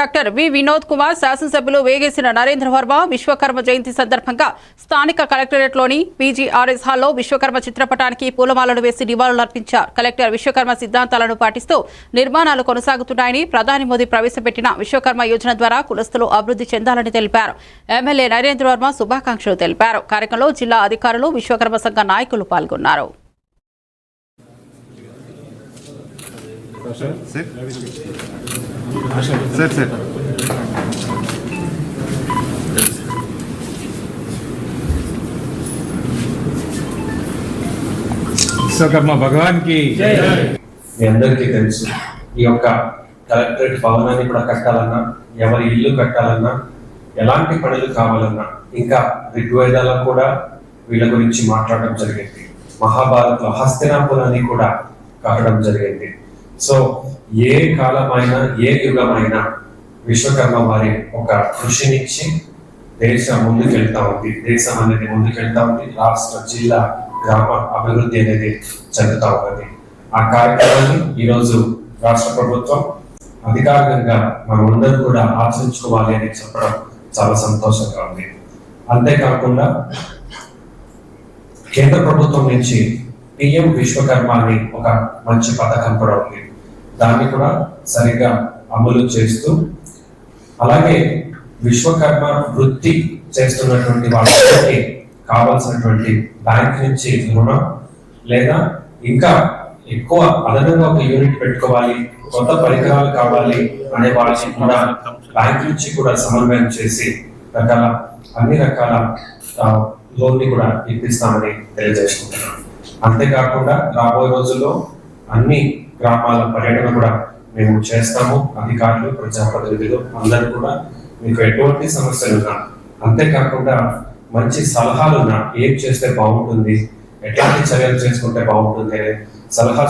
Doctor V Vinod Kumar శాసనసభ్యులు వేగేసిన నరేంద్ర వర్మ విశ్వకర్మ జయంతి సందర్భంగా స్థానిక కలెక్టరేట్లోని పీజీఆర్ఎస్ హాల్లో విశ్వకర్మ చిత్రపటానికి పూలమాలలు వేసి నివాళులర్పించారు. కలెక్టర్ విశ్వకర్మ సిద్ధాంతాలను పాటిస్తూ నిర్మాణాలు కొనసాగుతున్నాయని ప్రధాని మోదీ ప్రవేశపెట్టిన విశ్వకర్మ యోజన ద్వారా కులస్తులు అభివృద్ధి చెందాలని తెలిపారు. ఎమ్మెల్యే నరేంద్ర వర్మ శుభాకాంక్షలు తెలిపారు. కార్యక్రమంలో జిల్లా అధికారులు విశ్వకర్మ సంఘ నాయకులు పాల్గొన్నారు. సార్ సార్ విశ్వకర్మ భగవాన్కి మీ అందరికీ తెలుసు ఈ యొక్క కలెక్టరేట్ భవనాన్ని కూడా కట్టాలన్నా ఎవరి ఇల్లు కట్టాలన్నా ఎలాంటి పనులు కావాలన్నా ఇంకా ఋగ్వేదాల్లో కూడా వీళ్ళ గురించి మాట్లాడడం జరిగింది. మహాభారత్లో హస్తినాపురాన్ని కూడా కట్టడం జరిగింది. సో ఏ కాలమైన ఏ యుగమైన విశ్వకర్మ వారి ఒక కృషినిచ్చి దేశం ముందుకెళ్తా ఉంది. దేశం అనేది ముందుకెళ్తా ఉంది. రాష్ట్ర జిల్లా గ్రామ అభివృద్ధి అనేది చెందుతా ఉన్నది. ఆ కార్యక్రమాన్ని ఈరోజు రాష్ట్ర ప్రభుత్వం అధికారికంగా మనమందరం కూడా ఆచరించుకోవాలి అని చెప్పడం చాలా సంతోషంగా ఉంది. అంతేకాకుండా కేంద్ర ప్రభుత్వం నుంచి పిఎం విశ్వకర్మ అని ఒక మంచి పథకం కూడా ఉంది. దాన్ని కూడా సరిగ్గా అమలు చేస్తూ అలాగే విశ్వకర్మ వృత్తి చేస్తున్నటువంటి వాళ్ళకి కావాల్సినటువంటి బ్యాంక్ నుంచి రుణం లేదా ఇంకా ఎక్కువ అదనంగా ఒక యూనిట్ పెట్టుకోవాలి కొత్త పరికరాలు కావాలి అనే వాళ్ళకి కూడా బ్యాంక్ నుంచి కూడా సమన్వయం చేసి రకాల అన్ని రకాల లోన్ని కూడా ఇప్పిస్తామని తెలియజేసుకుంటున్నాం. అంతేకాకుండా రాబోయే రోజుల్లో అన్ని గ్రామాల పర్యటన కూడా మేము చేస్తాము అధికారులు ప్రజాప్రతినిధులు అందరూ కూడా మీకు ఎటువంటి సమస్యలు ఉన్నా అంతేకాకుండా మంచి సలహాలు ఉన్నా ఏం చేస్తే బాగుంటుంది ఎట్లాంటి చర్యలు చేసుకుంటే బాగుంటుంది అనే సలహా